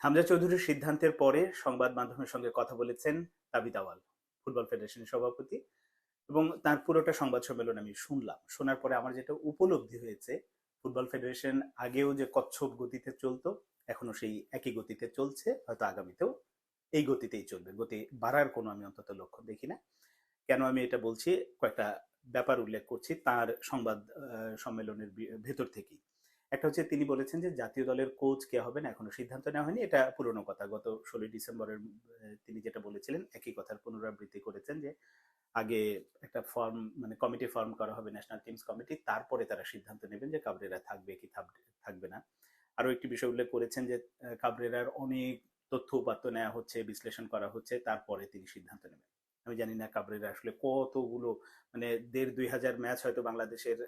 হামজা চৌধুরীর সিদ্ধান্তের পরে সংবাদ মাধ্যমের সঙ্গে কথা বলেছেন তাবিদ আওয়াল, ফুটবল ফেডারেশনের সভাপতি। এবং তার পুরোটা সংবাদ সম্মেলন আমি শুনলাম। শোনার পরে আমার যেটা উপলব্ধি হয়েছে, ফুটবল ফেডারেশন আগেও যে কচ্ছপ গতিতে চলতো এখনও সেই একই গতিতে চলছে। হয়তো আগামীতেও এই গতিতেই চলবে। গতি বাড়ার কোনো আমি অন্তত লক্ষ্য দেখি না। কেন আমি এটা বলছি? কয়েকটা ব্যাপার উল্লেখ করছি তার সংবাদ সম্মেলনের ভেতর থেকেই। একটা হচ্ছে তিনি বলেছেন যে জাতীয় দলের কোচ কে হবেন এখনও সিদ্ধান্ত নেওয়া হয়নি, এটা পুরনো কথা। গত ষোলোই ডিসেম্বরের তিনি যেটা বলেছিলেন, একই কথার পুনরাবৃত্তি করেছেন যে আগে একটা ফর্ম মানে কমিটি ফর্ম করা হবে ন্যাশনাল টিমস কমিটি তারপরে তারা সিদ্ধান্ত নেবেন যে কাবরেরা থাকবে কি থাকবে- না। আরও একটি বিষয় উল্লেখ করেছেন যে কাবরেরার অনেক তথ্য উপাত্ত নেওয়া হচ্ছে, বিশ্লেষণ করা হচ্ছে, তারপরে তিনি সিদ্ধান্ত নেবেন। আমি জানি না কাবরেরা আসলে কতগুলো মানে দেড় দুই হাজার ম্যাচ হয়তো বাংলাদেশের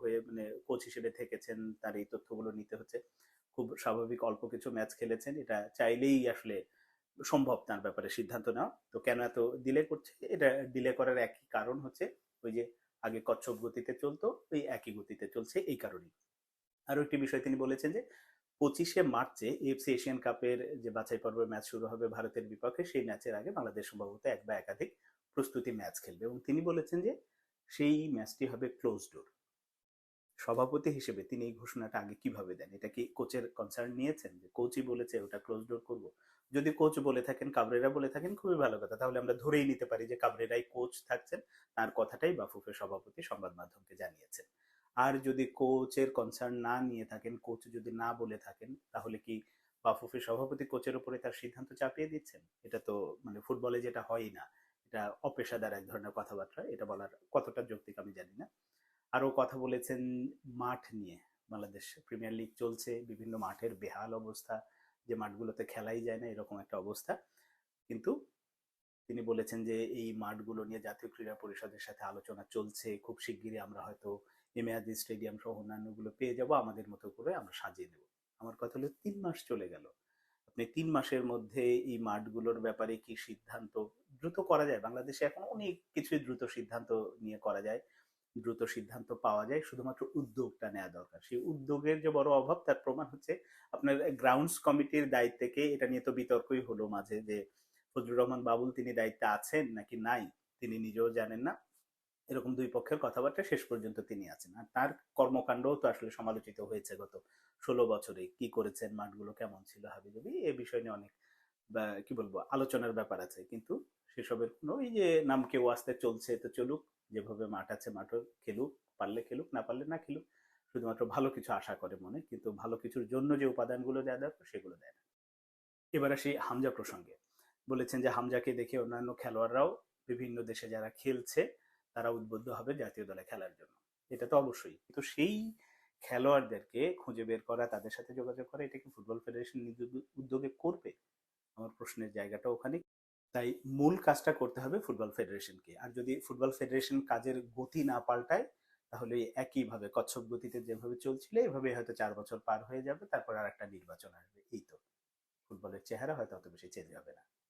হয়ে মানে কোচ হিসেবে থেকেছেন, তার এই তথ্যগুলো নিতে হচ্ছে। খুব স্বাভাবিক অল্প কিছু ম্যাচ খেলেছেন, এটা চাইলেই আসলে সম্ভব তার ব্যাপারে সিদ্ধান্ত নেওয়া। তো কেন এত ডিলে করছে? এটা ডিলে করার একই কারণ হচ্ছে, ওই যে আগে কচ্ছপ গতিতে চলতো, ওই একই গতিতে চলছে, এই কারণেই। আরও একটি বিষয় তিনি বলেছেন যে পঁচিশে মার্চে এফসি এশিয়ান কাপের যে বাছাই পর্বের ম্যাচ শুরু হবে ভারতের বিপক্ষে, সেই ম্যাচের আগে বাংলাদেশ সম্ভবত এক বা একাধিক প্রস্তুতি ম্যাচ খেলবে এবং তিনি বলেছেন যে সেই ম্যাচটি হবে ক্লোজ ডোর সভাপতি হিসেবে তিনি এই ঘোষণাটা আগে কীভাবে দেন? এটা কি কোচের কনসার্ন নিয়েছেন যে কোচই বলেছে ওটা ক্লোজ ডোর করব? যদি কোচ বলে থাকেন, কাবরেরা বলে থাকেন, খুবই ভালো কথা। তাহলে আমরা ধরেই নিতে পারি যে কাবরেরাই কোচ থাকছেন, তার কথাটাই বাফুফের সভাপতি সংবাদ মাধ্যমকে জানিয়েছেন। আর যদি কোচের কনসার্ন না নিয়ে থাকেন কোচ যদি না বলে থাকেন, তাহলে কি বাফুফের সভাপতি কোচের উপরে তার সিদ্ধান্ত চাপিয়ে দিচ্ছেন? এটা তো মানে ফুটবলে যেটা হয় না। এটা অপেশাদার এক ধরনের কথাবার্তা, এটা বলার কতটা যৌক্তিক আমি জানি না। আরও কথা বলেছেন মাঠ নিয়ে। বাংলাদেশ প্রিমিয়ার লিগ চলছে, বিভিন্ন মাঠের বেহাল অবস্থা, যে মাঠগুলোতে খেলাই যায় না, এরকম একটা অবস্থা। কিন্তু তিনি বলেছেন যে, এই মাঠগুলো নিয়ে জাতীয় ক্রীড়া পরিষদের সাথে আলোচনা চলছে। খুব শিগগিরই আমরা হয়তো এমএআরজি স্টেডিয়াম সহ অন্যান্যগুলো পেয়ে যাব। আমাদের মতো করে আমরা সাজিয়ে দেব। আমার কথা হলো, তিন মাস চলে গেল। আপনি তিন মাসের মধ্যে এই মাঠগুলোর ব্যাপারে কি সিদ্ধান্ত দ্রুত করা যায়? বাংলাদেশে এখন অনেক কিছুই দ্রুত সিদ্ধান্ত নিয়ে করা যায়। দ্রুত সিদ্ধান্ত পাওয়া যায়। শুধুমাত্র উদ্যোগটা নেওয়া দরকার। সেই উদ্যোগের যে বড় অভাব, তার প্রমাণ হচ্ছে আপনার গ্রাউন্ডস কমিটির দায়িত্বে এটা নিয়ে তো বিতর্কই হলো মাঝে যে ফজলুর রহমান বাবুল তিনি দায়িত্বে আছেন নাকি নাই, তিনি নিজেও জানেন না। এরকম দুই পক্ষের কথাবার্তা শেষ পর্যন্ত তিনি আছেন। আর তার কর্মকাণ্ডও তো আসলে সমালোচিত হয়েছে গত ষোলো বছরে। কি করেছেন, মাঠগুলো কেমন ছিল হাবিজাবি, এ বিষয় নিয়ে অনেক কি বলব, আলোচনার ব্যাপার আছে। কিন্তু সেসবের কোনো এই যে নাম কেউ আসতে চলছে তো চলুক, যেভাবে মাঠ আছে মাঠও খেলুক, পারলে খেলুক, না পারলে না খেলুক, শুধুমাত্র ভালো কিছু আশা করে মনে, কিন্তু ভালো কিছুর জন্য যে উপাদানগুলো দেওয়া দরকার সেগুলো দেয় না। এবার আসি হামজা প্রসঙ্গে। বলেছেন যে হামজাকে দেখে অন্যান্য খেলোয়াড়রাও বিভিন্ন দেশে যারা খেলছে, তারা উদ্বুদ্ধ হবে জাতীয় দলে খেলার জন্য। এটা তো অবশ্যই। কিন্তু সেই খেলোয়াড়দেরকে খুঁজে বের করা, তাদের সাথে যোগাযোগ করা, এটা কি ফুটবল ফেডারেশন উদ্যোগে করবে? আমার প্রশ্নের জায়গাটা ওখানে। তাই মূল কাজটা করতে হবে ফুটবল ফেডারেশনকে। আর যদি ফুটবল ফেডারেশন কাজের গতি না পাল্টায়, তাহলে একইভাবে কচ্ছপ গতিতে যেভাবে চলছিল, এভাবে হয়তো চার বছর পার হয়ে যাবে, তারপর আর একটা নির্বাচন আসবে। এই তো। ফুটবলের চেহারা হয়তো অত বেশি চেঞ্জ হবে না।